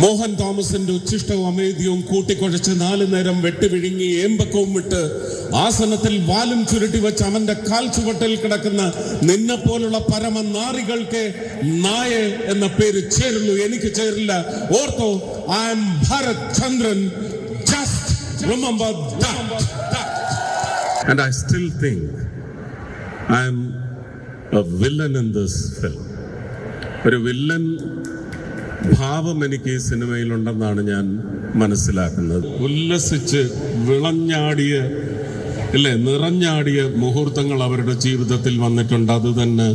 മോഹൻ തോമസിന്റെ ഉച്ഛിഷ്ടവും അമേദ്യവും കൂട്ടിക്കുഴച്ച് നാലു നേരം വെട്ടുവിഴുങ്ങി ഏമ്പക്കവും വിട്ട് ആസനത്തിൽ വാലും ചുരുട്ടി വെച്ച് അവന്റെ കാൽ ചുവട്ടിൽ കിടക്കുന്ന നിന്നെ പോലുള്ള പരമ നാറികൾക്ക് നായ എന്ന പേര് ചേരുള്ളൂ എനിക്ക് ചേരില്ല. Ortho I'm Bharath Chandran just remember And I still think I am a villain in this film. ഒരു വില്ലൻ ഭാവം എനിക്ക് ഈ സിനിമയിലുണ്ടെന്നാണ് ഞാൻ മനസ്സിലാക്കുന്നത്. ഉല്ലസിച്ച് വിളഞ്ഞാടിയ ഇല്ലേ നിറഞ്ഞാടിയ മുഹൂർത്തങ്ങൾ അവരുടെ ജീവിതത്തിൽ വന്നിട്ടുണ്ട്. അത് തന്നെ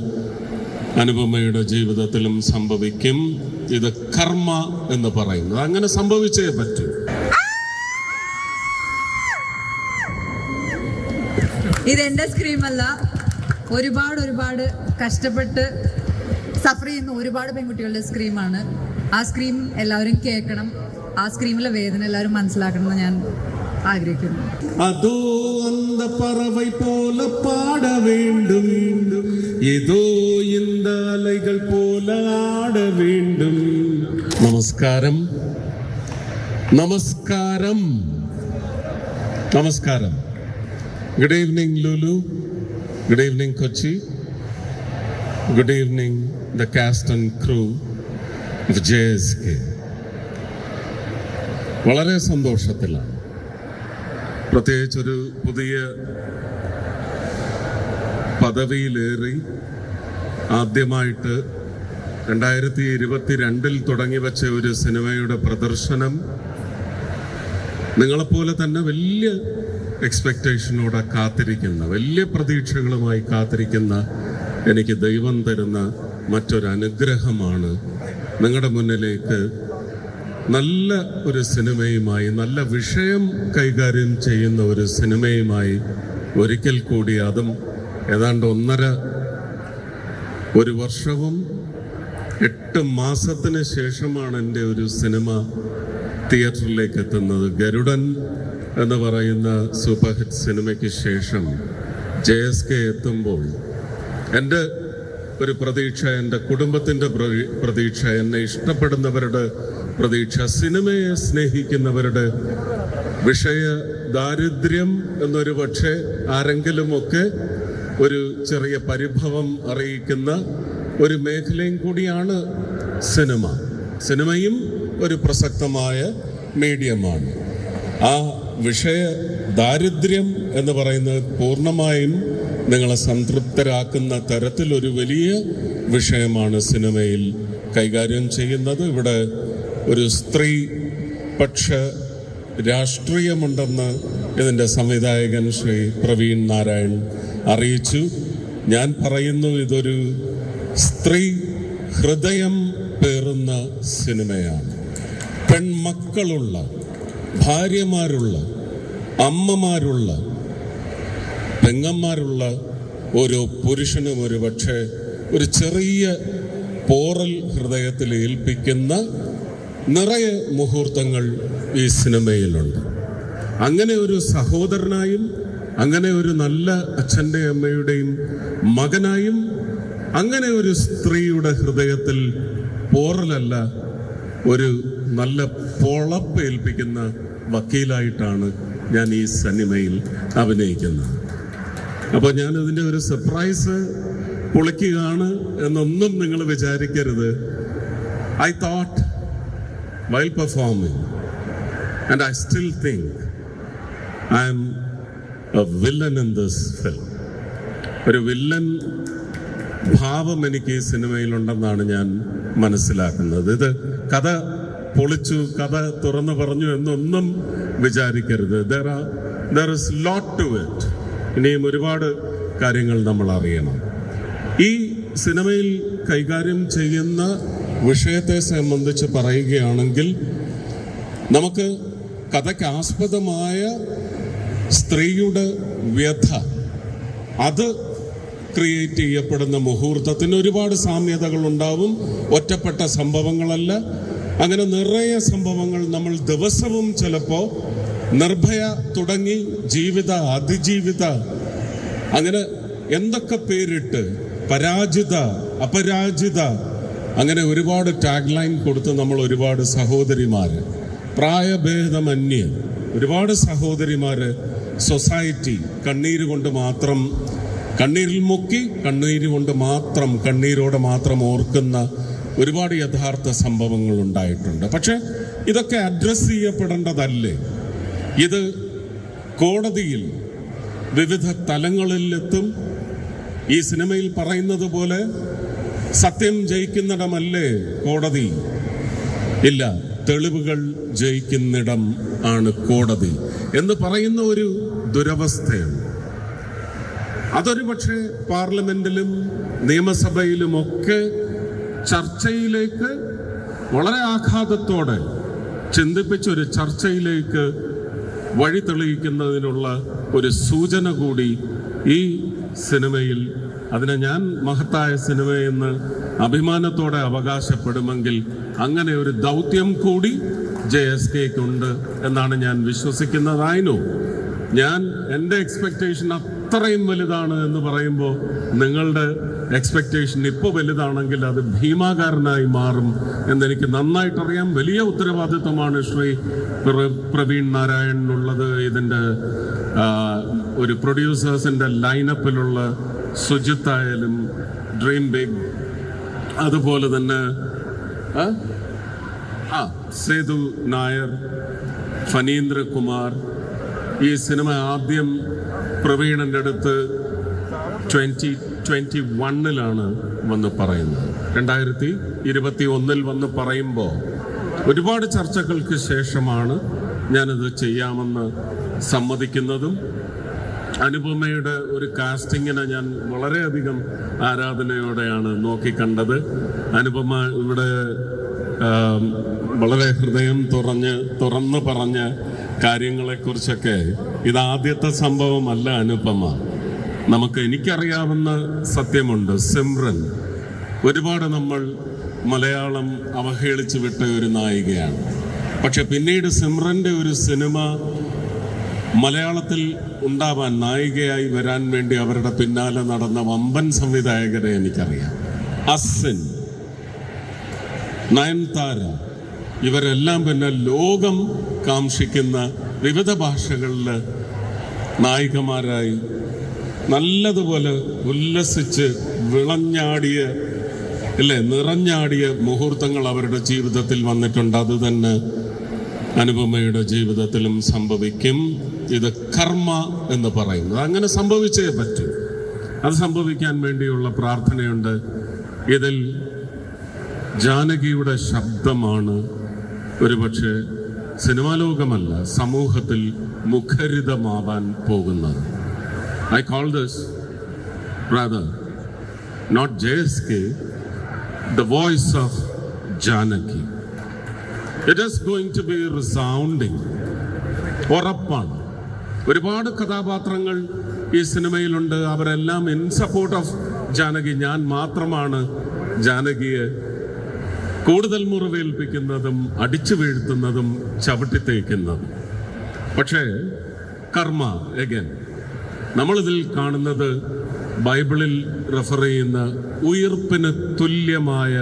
അനുപമയുടെ ജീവിതത്തിലും സംഭവിക്കും. ഇത് കർമ്മ എന്ന് പറയുന്നത്. അങ്ങനെ സംഭവിച്ചേ പറ്റൂ. ഇത് എന്റെ സ്ക്രീമല്ല ഒരുപാട് ഒരുപാട് കഷ്ടപ്പെട്ട് സഫർ ചെയ്യുന്ന ഒരുപാട് പെൺകുട്ടികളുടെ സ്ക്രീമാണ് ആ സ്ക്രീം എല്ലാവരും കേൾക്കണം. ആ സ്ക്രീമിലെ വേദന എല്ലാവരും മനസ്സിലാക്കണം എന്ന് ഞാൻ ആഗ്രഹിക്കുന്നു. അതോ അന്ത പറവൈ പോലെ പാട വേണ്ടും ഏതോ ഇന്ത പോലെ ആട വേണ്ടും. നമസ്കാരം. നമസ്കാരം. നമസ്കാരം. Good evening Lulu good evening Kochi. The cast and crew of J S K വളരെ സന്തോഷത്തിലാണ്. പ്രത്യേകിച്ചൊരു പുതിയ പദവിയിലേറി ആദ്യമായിട്ട് രണ്ടായിരത്തി ഇരുപത്തിരണ്ടിൽ തുടങ്ങി വെച്ച ഒരു സിനിമയുടെ പ്രദർശനം നിങ്ങളെപ്പോലെ തന്നെ വലിയ എക്സ്പെക്റ്റേഷനോടെ കാത്തിരിക്കുന്ന വലിയ പ്രതീക്ഷകളുമായി കാത്തിരിക്കുന്ന എനിക്ക് ദൈവം തരുന്ന മറ്റൊരു അനുഗ്രഹമാണ് നിങ്ങളുടെ മുന്നിലേക്ക് നല്ല ഒരു സിനിമയുമായി നല്ല വിഷയം കൈകാര്യം ചെയ്യുന്ന ഒരു സിനിമയുമായി ഒരിക്കൽ കൂടി അതും ഏതാണ്ട് ഒന്നര ഒരു വർഷവും എട്ട് മാസത്തിന് ശേഷമാണ് എന്റെ ഒരു സിനിമ തിയേറ്ററിലേക്ക് എത്തുന്നത്. ഗരുഡൻ എന്ന് പറയുന്ന സൂപ്പർ ഹിറ്റ് സിനിമയ്ക്ക് ശേഷം ജെ എസ് കെ എത്തുമ്പോൾ എന്റെ ഒരു പ്രതീക്ഷ എന്റെ കുടുംബത്തിന്റെ പ്രതീക്ഷ എന്നെ ഇഷ്ടപ്പെടുന്നവരുടെ പ്രതീക്ഷ സിനിമയെ സ്നേഹിക്കുന്നവരുടെ വിഷയ ദാരിദ്ര്യം എന്നൊരു പക്ഷേ ആരെങ്കിലുമൊക്കെ ഒരു ചെറിയ പരിഭവം അറിയിക്കുന്ന ഒരു മേഖലയും കൂടിയാണ് സിനിമ. സിനിമയും ഒരു പ്രസക്തമായ മീഡിയമാണ്. ആ വിഷയ ദാരിദ്ര്യം എന്ന് പറയുന്നത് പൂർണമായും നിങ്ങളെ സംതൃപ്തരാക്കുന്ന തരത്തിലൊരു വലിയ വിഷയമാണ് സിനിമയിൽ കൈകാര്യം ചെയ്യുന്നത്. ഇവിടെ ഒരു സ്ത്രീ പക്ഷ രാഷ്ട്രീയമുണ്ടെന്ന് ഇതിന്റെ സംവിധായകൻ ശ്രീ പ്രവീൺ നാരായൺ അറിയിച്ചു. ഞാൻ പറയുന്നു ഇതൊരു സ്ത്രീ ഹൃദയം പേറുന്ന സിനിമയാണ്. പെൺമക്കളുള്ള ഭാര്യമാരുള്ള അമ്മമാരുള്ള പെങ്ങന്മാരുള്ള ഒരു പുരുഷനും ഒരു പക്ഷേ ഒരു ചെറിയ പോറൽ ഹൃദയത്തിൽ ഏൽപ്പിക്കുന്ന നിറയെ മുഹൂർത്തങ്ങൾ ഈ സിനിമയിലുണ്ട്. അങ്ങനെ ഒരു സഹോദരനായും അങ്ങനെ ഒരു നല്ല അച്ഛന്റെ അമ്മയുടെയും മകനായും അങ്ങനെ ഒരു സ്ത്രീയുടെ ഹൃദയത്തിൽ പോറലല്ല ഒരു നല്ല പൊളപ്പ് ഏൽപ്പിക്കുന്ന വക്കീലായിട്ടാണ് ഞാൻ ഈ സിനിമയിൽ അഭിനയിക്കുന്നത്. അപ്പോൾ ഞാൻ അതിന്റെ ഒരു സർപ്രൈസ് പൊളിക്കുകയാണ് എന്നൊന്നും നിങ്ങൾ വിചാരിക്കരുത്. I thought while performing and I still think I a villain in this film ഒരു വില്ലൻ ഭാവം എനിക്ക് ഈ സിനിമയിലുണ്ടെന്നാണ് ഞാൻ മനസ്സിലാക്കുന്നത്. ഇത് കഥ പൊളിച്ചു കഥ തുറന്നു പറഞ്ഞു എന്നൊന്നും വിചാരിക്കരുത്. There are there is lot to it ഇനിയും ഒരുപാട് കാര്യങ്ങൾ നമ്മൾ അറിയണം. ഈ സിനിമയിൽ കൈകാര്യം ചെയ്യുന്ന വിഷയത്തെ സംബന്ധിച്ച് പറയുകയാണെങ്കിൽ നമുക്ക് കഥയ്ക്ക് ആസ്പദമായ സ്ത്രീയുടെ വ്യഥ അത് ക്രിയേറ്റ് ചെയ്യപ്പെടുന്ന മുഹൂർത്തത്തിന് ഒരുപാട് സാമ്യതകൾ ഉണ്ടാവും ഒറ്റപ്പെട്ട സംഭവങ്ങളല്ല. അങ്ങനെ നിറയെ സംഭവങ്ങൾ നമ്മൾ ദിവസവും ചിലപ്പോൾ നിർഭയ തുടങ്ങി ജീവിത അതിജീവിത അങ്ങനെ എന്തൊക്കെ പേരിട്ട്? പരാജിത അപരാജിത അങ്ങനെ ഒരുപാട് ടാഗ് ലൈൻ കൊടുത്ത് നമ്മൾ ഒരുപാട് സഹോദരിമാർ പ്രായഭേദമന്യേ ഒരുപാട് സഹോദരിമാർ സൊസൈറ്റി കണ്ണീര് കൊണ്ട് മാത്രം കണ്ണീരിൽ മുക്കി കണ്ണീര് കൊണ്ട് മാത്രം കണ്ണീരോടെ മാത്രം ഓർക്കുന്ന ഒരുപാട് യഥാർത്ഥ സംഭവങ്ങൾ ഉണ്ടായിട്ടുണ്ട്. പക്ഷെ ഇതൊക്കെ അഡ്രസ്സ് ചെയ്യപ്പെടേണ്ടതല്ലേ? ഇത് കോടതിയിൽ വിവിധ തലങ്ങളിലെത്തും. ഈ സിനിമയിൽ പറയുന്നത് പോലെ സത്യം ജയിക്കുന്നിടമല്ലേ കോടതി? ഇല്ല തെളിവുകൾ ജയിക്കുന്നിടം ആണ് കോടതി എന്ന് പറയുന്ന ഒരു ദുരവസ്ഥയാണ് അതൊരു പക്ഷേ പാർലമെന്റിലും നിയമസഭയിലുമൊക്കെ ചർച്ചയിലേക്ക് വളരെ ആഘാതത്തോടെ ചിന്തിപ്പിച്ച ഒരു ചർച്ചയിലേക്ക് വഴി തെളിയിക്കുന്നതിനുള്ള ഒരു സൂചന കൂടി ഈ സിനിമയിൽ അതിനെ ഞാൻ മഹത്തായ സിനിമയെന്ന് അഭിമാനത്തോടെ അവകാശപ്പെടുമെങ്കിൽ അങ്ങനെ ഒരു ദൗത്യം കൂടി ജെ എസ് കെക്കുണ്ട് എന്നാണ് ഞാൻ വിശ്വസിക്കുന്നതായിരുന്നു ഞാൻ എന്റെ എക്സ്പെക്റ്റേഷൻ അത്രയും വലുതാണ് എന്ന് പറയുമ്പോൾ നിങ്ങളുടെ എക്സ്പെക്റ്റേഷൻ ഇപ്പോൾ വലുതാണെങ്കിൽ അത് ഭീമാകാരനായി മാറും എന്നെനിക്ക് നന്നായിട്ടറിയാം. വലിയ ഉത്തരവാദിത്വമാണ് ശ്രീ പ്രവീൺ നാരായണനുള്ളത് ഇതിന്റെ ഒരു പ്രൊഡ്യൂസേഴ്സിന്റെ ലൈനപ്പിലുള്ള സുജിത്തായാലും ഡ്രീം ബിഗ് അതുപോലെ തന്നെ? ആ സേതു നായർ ഫനീന്ദ്രകുമാർ. ഈ സിനിമ ആദ്യം പ്രവീണന്റെ അടുത്ത് ട്വന്റി ട്വന്റി വണ്ണിലാണ് വന്ന് പറയുന്നത്. രണ്ടായിരത്തി ഇരുപത്തി ഒന്നിൽ വന്ന് പറയുമ്പോൾ ഒരുപാട് ചർച്ചകൾക്ക് ശേഷമാണ് ഞാനത് ചെയ്യാമെന്ന് സമ്മതിക്കുന്നതും അനുപമയുടെ ഒരു കാസ്റ്റിങ്ങിനെ ഞാൻ വളരെയധികം ആരാധനയോടെയാണ് നോക്കിക്കണ്ടത്. അനുപമ ഇവിടെ വളരെ ഹൃദയം തുറഞ്ഞ് തുറന്നു പറഞ്ഞ കാര്യങ്ങളെക്കുറിച്ചൊക്കെ ഇത് ആദ്യത്തെ സംഭവമല്ല അനുപമ. നമുക്ക് എനിക്കറിയാവുന്ന സത്യമുണ്ട്. സിമ്രൻ ഒരുപാട് നമ്മൾ മലയാളം അവഹേളിച്ചു വിട്ട ഒരു നായികയാണ്. പക്ഷെ പിന്നീട് സിമ്രന്റെ ഒരു സിനിമ മലയാളത്തിൽ ഉണ്ടാവാൻ നായികയായി വരാൻ വേണ്ടി അവരുടെ പിന്നാലെ നടന്ന വമ്പൻ സംവിധായകരെ എനിക്കറിയാം. അസിൻ നയൻതാര ഇവരെല്ലാം തന്നെ ലോകം കാംക്ഷിക്കുന്ന വിവിധ ഭാഷകളിൽ നായികമാരായി നല്ലതുപോലെ ഉല്ലസിച്ച് വിളഞ്ഞാടിയ അല്ലേ നിറഞ്ഞാടിയ മുഹൂർത്തങ്ങൾ അവരുടെ ജീവിതത്തിൽ വന്നിട്ടുണ്ട്. അത് തന്നെ അനുപമയുടെ ജീവിതത്തിലും സംഭവിക്കും. ഇത് കർമ്മ എന്ന് പറയുന്നത്. അങ്ങനെ സംഭവിച്ചേ പറ്റൂ. അത് സംഭവിക്കാൻ വേണ്ടിയുള്ള പ്രാർത്ഥനയുണ്ട്. ഇതിൽ ജാനകിയുടെ ശബ്ദമാണ് ഒരുപക്ഷെ സിനിമാ ലോകമല്ല സമൂഹത്തിൽ മുഖരിതമാവാൻ പോകുന്നത്. I call this brother not J S K the voice of Janaki it is going to be resounding ഉറപ്പാണ്. ഒരുപാട് കഥാപാത്രങ്ങൾ ഈ സിനിമയിലുണ്ട്. അവരെല്ലാം ഇൻ സപ്പോർട്ട് ഓഫ് ജാനകി ഞാൻ മാത്രമാണ് ജാനകിയെ കൂടുതൽ മുറിവേൽപ്പിക്കുന്നതും അടിച്ചു വീഴ്ത്തുന്നതും ചവിട്ടിത്തേക്കുന്നതും പക്ഷേ കർമ്മ എഗൻ നമ്മളിതിൽ കാണുന്നത് ബൈബിളിൽ റെഫർ ചെയ്യുന്ന ഉയർപ്പിന് തുല്യമായ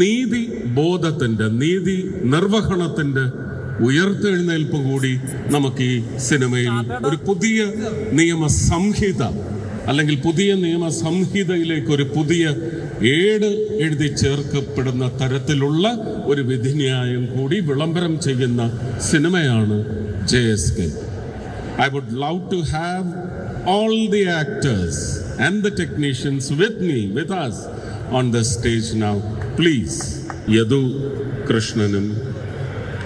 നീതി ബോധത്തിന്റെ നീതി നിർവഹണത്തിന്റെ ഉയർത്തെഴുന്നേൽപ്പ് കൂടി നമുക്ക് ഈ സിനിമയിൽ ഒരു പുതിയ നിയമ സംഹിത അല്ലെങ്കിൽ പുതിയ നിയമ സംഹിതയിലേക്ക് ഒരു പുതിയ ഏട് എഴുതി ചേർക്കപ്പെടുന്ന തരത്തിലുള്ള ഒരു വിധിന്യായം കൂടി വിളംബരം ചെയ്യുന്ന സിനിമയാണ് J S K. I would love to have all the actors and the technicians with me with us on the stage now please Yadu കൃഷ്ണനും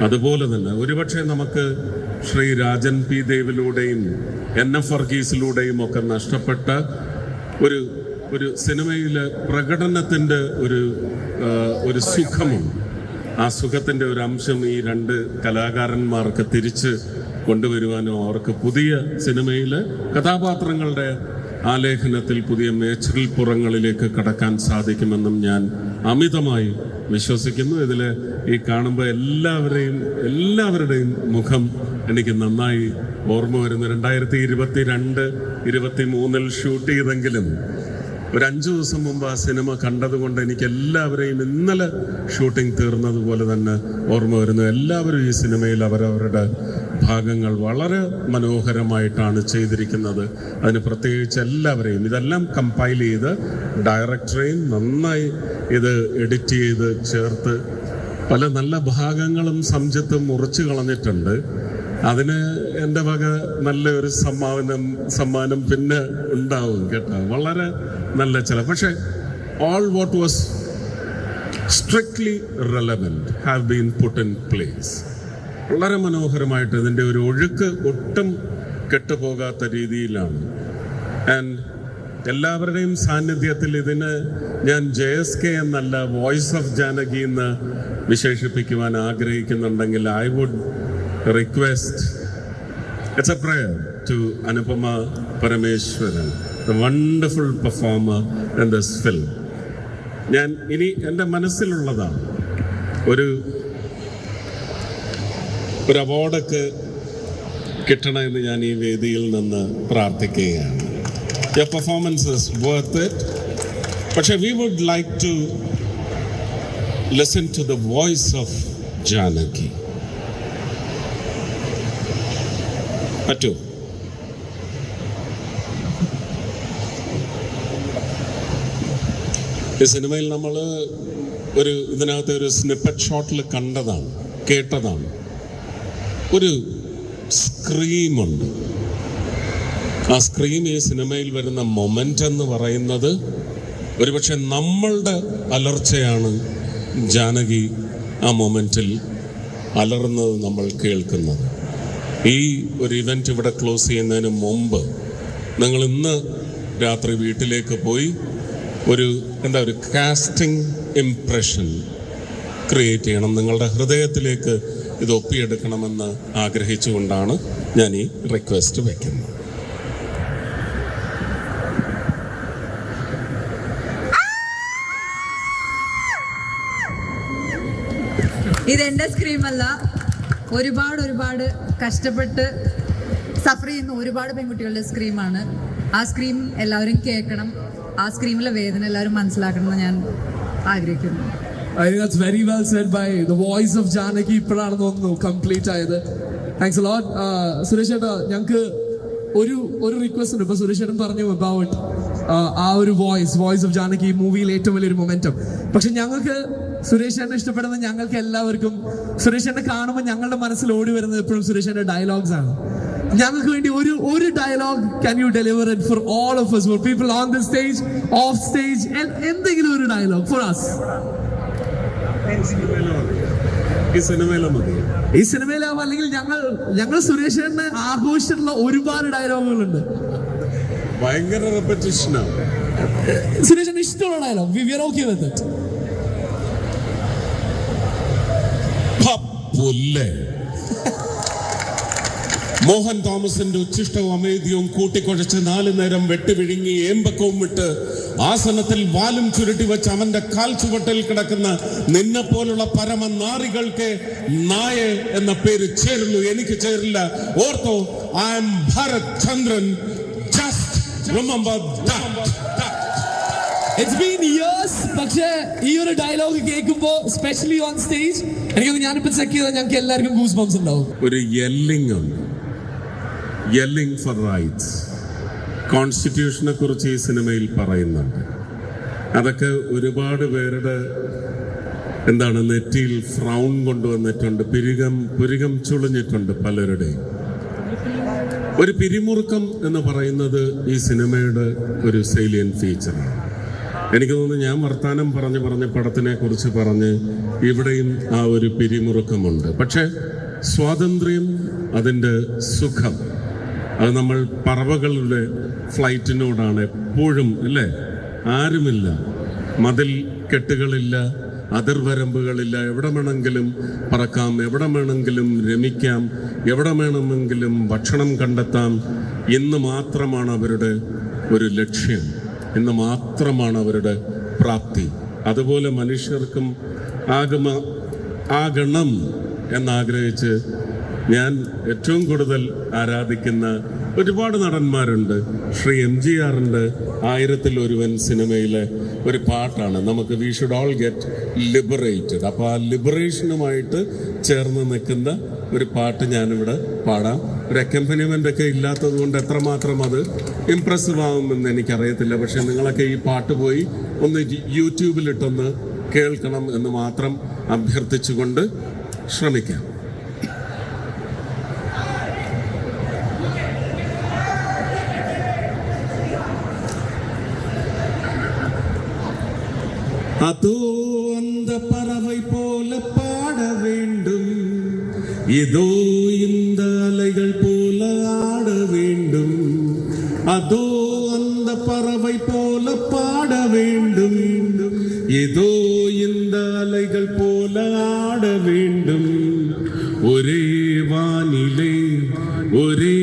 അതുപോലെ തന്നെ ഒരുപക്ഷെ നമുക്ക് ശ്രീ രാജൻ പി ദേവിലൂടെയും എൻ എഫ് വർഗീസിലൂടെയും ഒക്കെ നഷ്ടപ്പെട്ട ഒരു ഒരു സിനിമയിലെ പ്രകടനത്തിന്റെ ഒരു ഒരു സുഖമുണ്ട്. ആ സുഖത്തിന്റെ ഒരു അംശം ഈ രണ്ട് കലാകാരന്മാർക്ക് തിരിച്ച് കൊണ്ടുവരുവാനും അവർക്ക് പുതിയ സിനിമയിലെ കഥാപാത്രങ്ങളുടെ ആലേഖനത്തിൽ പുതിയ മേച്ചറിൽ പുറങ്ങളിലേക്ക് കടക്കാൻ സാധിക്കുമെന്നും ഞാൻ അമിതമായി വിശ്വസിക്കുന്നു. ഇതിൽ ഈ കാണുമ്പോൾ എല്ലാവരെയും എല്ലാവരുടെയും മുഖം എനിക്ക് നന്നായി ഓർമ്മ വരുന്നു രണ്ടായിരത്തി ഇരുപത്തി രണ്ട് ഇരുപത്തി മൂന്നിൽ ഷൂട്ട് ചെയ്തെങ്കിലും ഒരു അഞ്ചു ദിവസം മുമ്പ് ആ സിനിമ കണ്ടതുകൊണ്ട് എനിക്ക് എല്ലാവരെയും ഇന്നലെ ഷൂട്ടിംഗ് തീർന്നതുപോലെ തന്നെ ഓർമ്മ വരുന്നു. എല്ലാവരും ഈ സിനിമയിൽ അവരവരുടെ ഭാഗങ്ങൾ വളരെ മനോഹരമായിട്ടാണ് ചെയ്തിരിക്കുന്നത്. അതിന് പ്രത്യേകിച്ച് എല്ലാവരെയും ഇതെല്ലാം കമ്പൈൽ ചെയ്ത് ഡയറക്ടറെയും നന്നായി ഇത് എഡിറ്റ് ചെയ്ത് ചേർത്ത് പല നല്ല ഭാഗങ്ങളും സംജത്തും മുറിച്ചു കളഞ്ഞിട്ടുണ്ട്. അതിന് എന്റെ വക നല്ലൊരു സമ്മാനം സമ്മാനം പിന്നെ ഉണ്ടാവും കേട്ടോ. വളരെ നല്ല ചില പക്ഷേ all what was strictly relevant have been put in place വളരെ മനോഹരമായിട്ട് ഇതിന്റെ ഒരു ഒഴുക്ക് ഒട്ടും കെട്ടുപോകാത്ത രീതിയിലാണ്. ആൻഡ് എല്ലാവരുടെയും സാന്നിധ്യത്തിൽ ഇതിന് ഞാൻ ജെ എസ് കെ എന്നല്ല വോയിസ് ഓഫ് ജാനകി എന്ന് വിശേഷിപ്പിക്കുവാൻ ആഗ്രഹിക്കുന്നുണ്ടെങ്കിൽ I would request it's a prayer to Anupama Parameswaran the wonderful performer in this film ഞാൻ ഇനി എന്റെ മനസ്സിലുള്ളതാണ്. ഒരു ഒരു അവാർഡൊക്കെ കിട്ടണമെന്ന് ഞാൻ ഈ വേദിയിൽ നിന്ന് പ്രാർത്ഥിക്കുകയാണ്. Your performance is worth it പക്ഷേ we would like to listen to the voice of Janaki പറ്റൂ. ഈ സിനിമയിൽ നമ്മൾ ഒരു ഇതിനകത്ത് ഒരു സ്നിപ്പറ്റ് ഷോട്ടിൽ കണ്ടതാണ് കേട്ടതാണ്. ഒരു സ്ക്രീമുണ്ട് ആ സ്ക്രീം ഈ സിനിമയിൽ വരുന്ന മൊമെന്റ് എന്ന് പറയുന്നത് ഒരുപക്ഷെ നമ്മളുടെ അലർച്ചയാണ്. ജാനകി ആ മൊമെന്റിൽ അലർന്നത് നമ്മൾ കേൾക്കുന്നത്. ഈ ഒരു ഇവന്റ് ഇവിടെ ക്ലോസ് ചെയ്യുന്നതിന് മുമ്പ് നിങ്ങൾ ഇന്ന് രാത്രി വീട്ടിലേക്ക് പോയി ഒരു എന്താ ഒരു കാസ്റ്റിംഗ് ഇംപ്രഷൻ ക്രിയേറ്റ് ചെയ്യണം. നിങ്ങളുടെ ഹൃദയത്തിലേക്ക് ഇത് ഒപ്പിയെടുക്കണമെന്ന് ആഗ്രഹിച്ചുകൊണ്ടാണ് ഞാൻ ഈ റിക്വസ്റ്റ് വയ്ക്കുന്നത് ഇത് സ്ക്രീമല്ല ഒരുപാട് ഒരുപാട് കഷ്ടപ്പെട്ട് സഫർ ചെയ്യുന്ന ഒരുപാട് പെൺകുട്ടികളുടെ സ്ക്രീമാണ് ആ സ്ക്രീം എല്ലാവരും കേൾക്കണം. ആ സ്ക്രീമിലെ വേദന എല്ലാവരും മനസ്സിലാക്കണം എന്ന് ഞാൻ ആഗ്രഹിക്കുന്നു. I think that's very well said by the voice of Janaki. ഇപ്പോഴാണ് തോന്നുന്നു കംപ്ലീറ്റ് ആയത്. താങ്ക്സ് ലോട്ട് സുരേഷ് ചേട്ടാ ഞങ്ങൾക്ക് ഒരു ഒരു റിക്വസ്റ്റ് ഉണ്ട്. ഇപ്പൊ സുരേഷ് ചേട്ടൻ പറഞ്ഞു അബൌട്ട് ആ ഒരു വോയിസ് വോയിസ് ഓഫ് ജാനകി മൂവിയിൽ ഏറ്റവും വലിയൊരു മൊമെന്റം പക്ഷെ ഞങ്ങൾക്ക് സുരേഷ് ചേട്ടനെ ഇഷ്ടപ്പെടുന്ന ഞങ്ങൾക്ക് എല്ലാവർക്കും സുരേഷ് ചേട്ടനെ കാണുമ്പോൾ ഞങ്ങളുടെ മനസ്സിൽ ഓടി വരുന്നത് എപ്പോഴും സുരേഷ് ചേട്ടന്റെ ഡയലോഗ്സ് ആണ്. ഞങ്ങൾക്ക് വേണ്ടി ഒരു ഒരു dialogue can you deliver it for all of us for people on the stage off stage എന്തെങ്കിലും ഒരു ഡയലോഗ് ഫോർ അസ് ഈ സിനിമയിലെ ഈ സിനിമയിലാവും അല്ലെങ്കിൽ ഞങ്ങൾ ഞങ്ങൾ സുരേഷ് ചേട്ടനെ ആഘോഷിച്ചിട്ടുള്ള ഒരുപാട് ഡയലോഗുകളുണ്ട് ഭയങ്കര റെപ്പറ്റീഷനാണ് സുരേഷ് ഇഷ്ടമുള്ള dialogue we are okay with it പുല്ലേ Mohan തോമസിന്റെ ഉച്ഛിഷ്ടവും അമേദ്യവും കൂട്ടിക്കുഴച്ച് നാലു നേരം വെട്ടുവിഴുങ്ങി ഏമ്പക്കവും വിട്ട് ആസനത്തിൽ വാലും ചുരുട്ടി വെച്ച് അവന്റെ കാൽ ചുവട്ടിൽ കിടക്കുന്ന നിന്നെ പോലുള്ള പരമനാറികൾക്ക് നായ എന്ന പേര് ചേരുന്നു. എനിക്ക് ചേരില്ല. Ortho I am Bharat Chandran just that. It's been years പക്ഷേ ഈ ഒരു ഡയലോഗ് കേൾക്കുമ്പോൾ സ്പെഷ്യലി ഓൺ സ്റ്റേജ് എനിക്കൊന്ന് ഞാനിപ്പോ ചെക്ക് ചെയ്താൽ ഞങ്ങൾക്ക് എല്ലാവർക്കും ഗൂസ് ബംസ് ഉണ്ടാവും. ഒരു യെല്ലിംഗ് ഉണ്ട്. യെല്ലിംഗ് ഫോർ റൈറ്റ്സ് കോൺസ്റ്റിറ്റ്യൂഷനെ കുറിച്ച് ഈ സിനിമയിൽ പറയുന്നുണ്ട്. അതൊക്കെ ഒരുപാട് പേരുടെ എന്താണ് നെറ്റിയിൽ ഫ്രൗൺ കൊണ്ടുവന്നിട്ടുണ്ട് പിരികം പുരികം ചുളിഞ്ഞിട്ടുണ്ട് പലരുടെയും. ഒരു പിരിമുറുക്കം എന്ന് പറയുന്നത് ഈ സിനിമയുടെ ഒരു സൈലിയൻ ഫീച്ചറാണ് എനിക്ക് തോന്നുന്നു ഞാൻ വർത്താനം പറഞ്ഞു പറഞ്ഞ് പടത്തിനെ കുറിച്ച് പറഞ്ഞ് ഇവിടെയും ആ ഒരു പിരിമുറുക്കമുണ്ട്. പക്ഷേ സ്വാതന്ത്ര്യം അതിന്റെ സുഖം. അത് നമ്മൾ പറവകളുടെ ഫ്ലൈറ്റിനോടാണ് എപ്പോഴും അല്ലേ? ആരുമില്ല. മതിൽ കെട്ടുകളില്ല. അതിർവരമ്പുകളില്ല. എവിടെ വേണമെങ്കിലും പറക്കാം എവിടെ വേണമെങ്കിലും രമിക്കാം എവിടെ വേണമെങ്കിലും ഭക്ഷണം കണ്ടെത്താം എന്ന് മാത്രമാണ് അവരുടെ ഒരു ലക്ഷ്യം. എന്ന് മാത്രമാണ് അവരുടെ പ്രാപ്തി. അതുപോലെ മനുഷ്യർക്കും ആഗമ ആകണം എന്നാഗ്രഹിച്ച് ഞാൻ ഏറ്റവും കൂടുതൽ ആരാധിക്കുന്ന ഒരുപാട് നടന്മാരുണ്ട്. ശ്രീ എം ജി ആറിന്റെ ആയിരത്തിൽ ഒരുവൻ സിനിമയിലെ ഒരു പാട്ടാണ്. നമുക്ക് we should all get liberated അപ്പോൾ ആ ലിബറേഷനുമായിട്ട് ചേർന്ന് നിൽക്കുന്ന ഒരു പാട്ട് ഞാനിവിടെ പാടാം. ഒരു അക്കമ്പനിമെന്റ് ഒക്കെ ഇല്ലാത്തത് കൊണ്ട് എത്രമാത്രം അത് ഇമ്പ്രസീവ് ആകുമെന്ന് എനിക്കറിയത്തില്ല. പക്ഷെ നിങ്ങളൊക്കെ ഈ പാട്ട് പോയി ഒന്ന് യൂട്യൂബിലിട്ടൊന്ന് കേൾക്കണം എന്ന് മാത്രം അഭ്യർത്ഥിച്ചുകൊണ്ട് ശ്രമിക്കാം. அதோ அந்த பறவை போல பாட வேண்டும். இதோ இந்த அலைகள் போல ஆட வேண்டும். அதோ அந்த பறவை போல பாட வேண்டும். இதோ இந்த அலைகள் போல ஆட வேண்டும். ஒரே வானிலை ஒரே